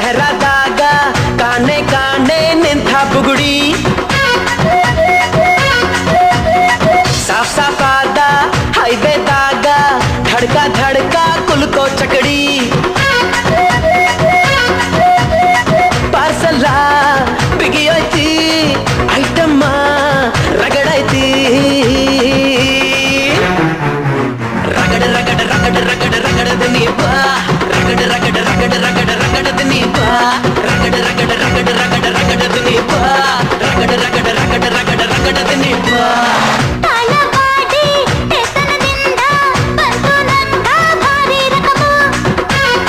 चेहरा दागा काने काने निंथा बुगड़ी। साफ़ साफ़ आदा हाईवे दागा धड़का धड़का कुल को चकड़ी। पार्सला, बिगियो Shiva.